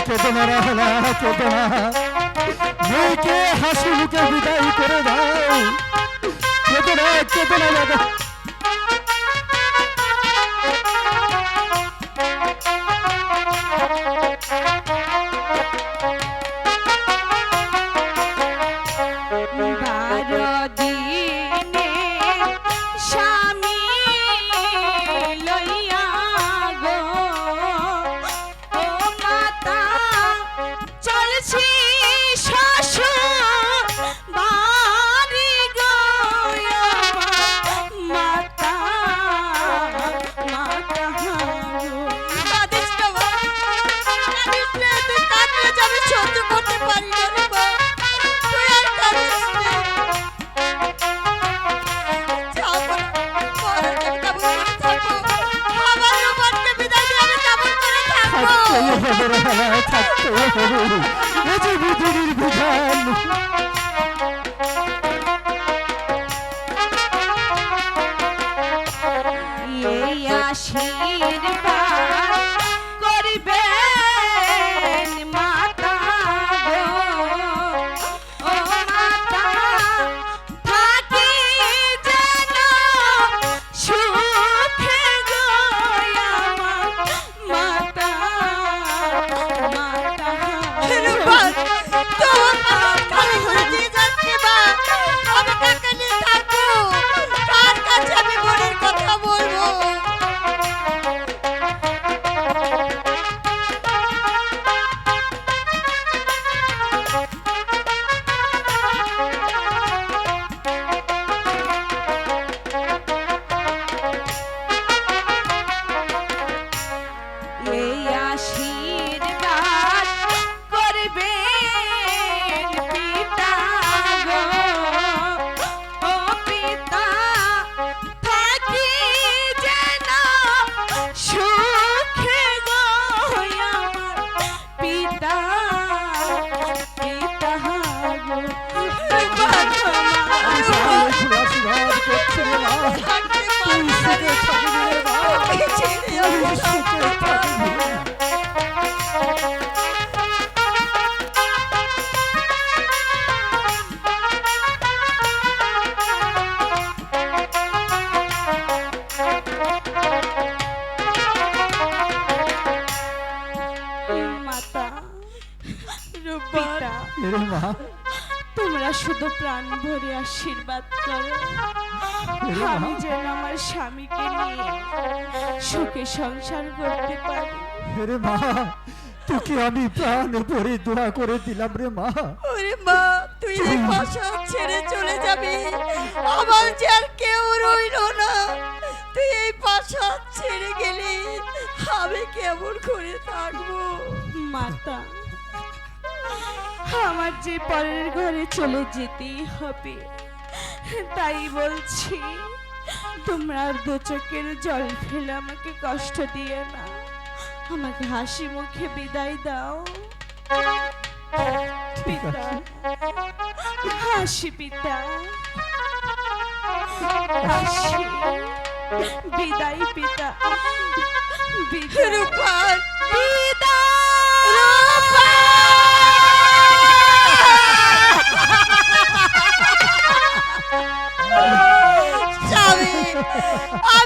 চেতনা কেঁদো না মেয়েকে হাসি মুখে বিদায় করে দাও চেতনা না থাকতে বিধান আশীর্বাদ করবেন পিতা। তোমরা শুধু প্রাণ ভরে আশীর্বাদ করো। আমি যেন আমার স্বামীকে নিয়ে সুখে সংসার করতে পারি। রে মা তোকে আমি প্রাণ ভরে দোয়া করে দিলাম রে মা। ওরে মা তুই এই বাসা ছেড়ে চলে যাবি। আমার যে আর কেউ রইল না। তুই এই বাসা ছেড়ে গেলি আমি কেমন করে থাকব? মাতা আমার যে পরের ঘরে চলে যেতেই হবে। তাই বলছি তোমরা আর দু চোখের জল ফেলে আমাকে কষ্ট দিয়ে না। আমাকে হাসি মুখে বিদায় দাও। পিতা হাসি পিতা। হাসি। বিদায় পিতা। বিদায়। রূপার স্বামী